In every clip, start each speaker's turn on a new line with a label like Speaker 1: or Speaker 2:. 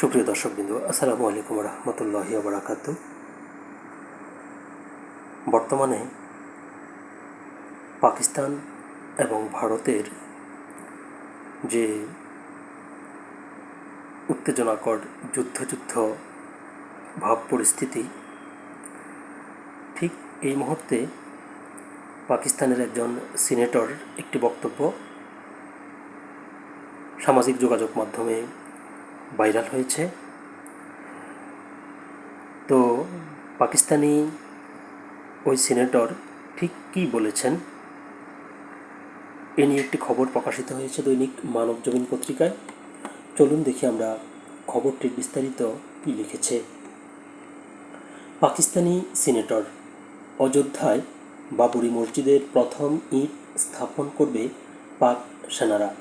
Speaker 1: সুপ্রিয় দর্শকবৃন্দ, আসসালামু আলাইকুম রহমতুল্লাহি বারাকাত বর্তমানে পাকিস্তান এবং ভারতের যে উত্তেজনাকর যুদ্ধযুদ্ধ ভাব পরিস্থিতি, ঠিক এই মুহূর্তে পাকিস্তানের একজন সিনেটর একটি বক্তব্য সামাজিক যোগাযোগ মাধ্যমে ভাইরাল হয়েছে। তো পাকিস্তানি ওই সিনেটর ঠিক কী বলেছেন? এ নিয়ে একটি খবর প্রকাশিত হয়েছে দৈনিক মানব জমিন পত্রিকায়। চলুন দেখি আমরা খবরটির বিস্তারিত কী লিখেছে। পাকিস্তানি সিনেটর অযোধ্যায় বাবরি মসজিদের প্রথম ইট স্থাপন করবে পাক সেনারা।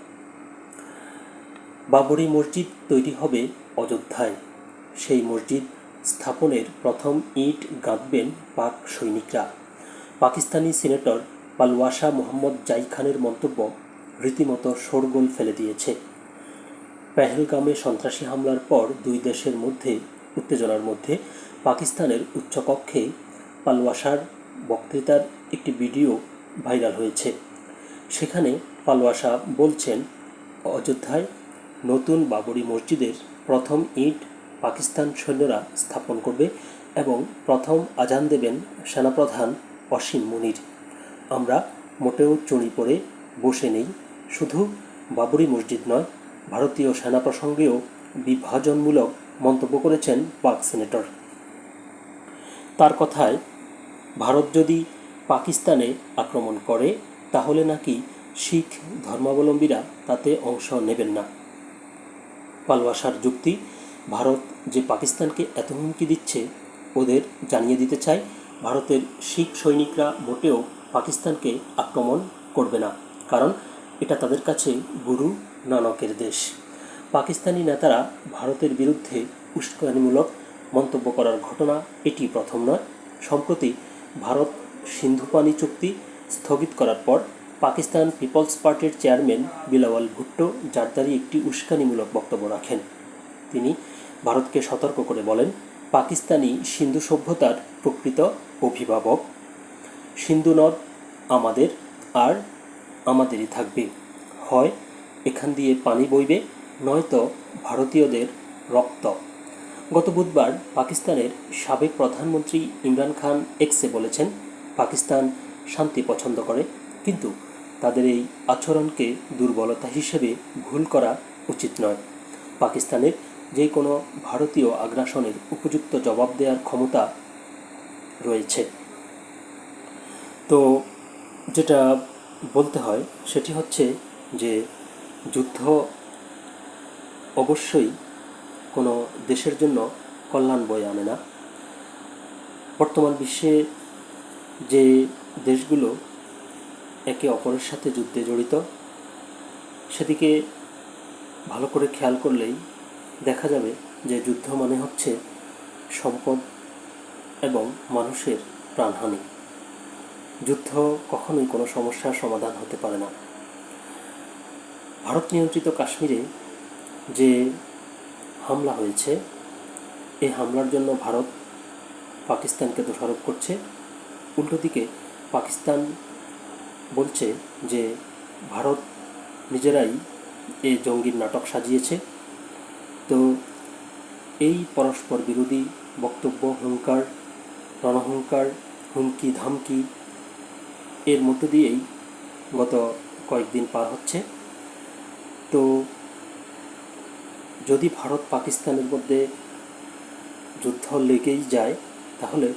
Speaker 1: বাবরি মসজিদ তৈরি হবে অযোধ্যায়। সেই মসজিদ স্থাপনের প্রথম ইট গাঁথবেন পাক সৈনিকরা। পাকিস্তানি সিনেটর পালওয়াসা মোহাম্মদ জাই খানের মন্তব্য রীতিমতো শোরগোল ফেলে দিয়েছে। পেহেলগামে সন্ত্রাসী হামলার পর দুই দেশের মধ্যে, উত্তেজনার মধ্যে পাকিস্তানের উচ্চকক্ষে পালওয়াসার বক্তৃতার একটি ভিডিও ভাইরাল হয়েছে। সেখানে পালওয়াসা বলছেন, অযোধ্যায় নতুন বাবরি মসজিদের প্রথম ইট পাকিস্তান সৈন্যরা স্থাপন করবে এবং প্রথম আজান দেবেন সেনাপ্রধান অসীম মুনির। আমরা মোটেও চড়ি পড়ে বসে নেই, শুধু বাবরি মসজিদ নয়, ভারতীয় সেনা প্রসঙ্গেও বিভাজনমূলক মন্তব্য করেছেন পাক সিনেটর। তার কথায়, ভারত যদি পাকিস্তানে আক্রমণ করে, তাহলে নাকি শিখ ধর্মাবলম্বীরা তাতে অংশ নেবেন না। পালওয়াসার যুক্তি, ভারত যে পাকিস্তানকে এত হুমকি দিচ্ছে, ওদের জানিয়ে দিতে চায়, ভারতের শিখ সৈনিকরা মোটেও পাকিস্তানকে আক্রমণ করবে না, কারণ এটা তাদের কাছে গুরু নানকের দেশ। পাকিস্তানি নেতারা ভারতের বিরুদ্ধে উস্কানিমূলক মন্তব্য করার ঘটনা এটি প্রথম নয়। সম্প্রতি ভারত সিন্ধুপানি চুক্তি স্থগিত করার পর পাকিস্তান পিপলস পার্টির চেয়ারম্যান বিলাওয়াল ভুট্টো জারদারি একটি উস্কানিমূলক বক্তব্য রাখেন। তিনি ভারতকে সতর্ক করে বলেন পাকিস্তানি সিন্ধু সভ্যতার প্রকৃত অভিভাবক। সিন্ধু নদ আমাদের আর আমাদেরই থাকবে। হয় এখান দিয়ে পানি বইবে, নয়তো ভারতীয়দের রক্ত। গত বুধবার পাকিস্তানের সাবেক প্রধানমন্ত্রী ইমরান খান এক্সে বলেছেন, পাকিস্তান শান্তি পছন্দ করে, কিন্তু তাদের এই আচরণকে দুর্বলতা হিসেবে ভুল করা উচিত নয়। পাকিস্তানের যে কোনো ভারতীয় আগ্রাসনের উপযুক্ত জবাব দেওয়ার ক্ষমতা রয়েছে। তো যেটা বলতে হয় সেটি হচ্ছে যে যুদ্ধ অবশ্যই কোনো দেশের জন্য কল্যাণ বয়ে আনে না। বর্তমান বিশ্বে যে দেশগুলো একে অপরের সাথে যুদ্ধে জড়িত। সেদিকে ভালো করে খেয়াল করলেই দেখা যাবে যে যুদ্ধ মানে হচ্ছে সম্পদ এবং মানুষের প্রাণহানি। যুদ্ধ কখনোই কোনো সমস্যার সমাধান হতে পারে না। ভারত নিয়ন্ত্রিত কাশ্মীরে যে হামলা হয়েছে এই হামলার জন্য ভারত পাকিস্তানকে দোষারোপ করছে। উল্টো দিকে পাকিস্তান বলছে যে ভারত নিজেরাই এই জঙ্গির নাটক সাজিয়েছে। তো এই পরস্পর বিরোধী বক্তব্য, হুঙ্কার, রণহুঙ্কার, হুমকি, ধামকি এর মধ্য দিয়েই গত কয়েকদিন পার হচ্ছে। তো যদি ভারত পাকিস্তানের মধ্যে যুদ্ধ লেগেই যায়, তাহলে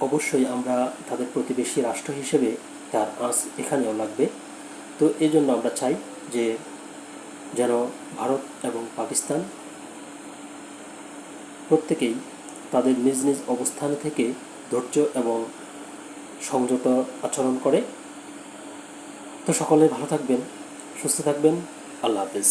Speaker 1: অবশ্যই আমরা তাদের প্রতিবেশী রাষ্ট্র হিসেবে তার আঁচ এখানেও লাগবে। তো এই জন্য আমরা চাই যে যেন ভারত এবং পাকিস্তান প্রত্যেকেই তাদের নিজ নিজ অবস্থান থেকে ধৈর্য এবং সংযত আচরণ করে। তো সকলে ভালো থাকবেন, সুস্থ থাকবেন। আল্লাহ হাফিজ।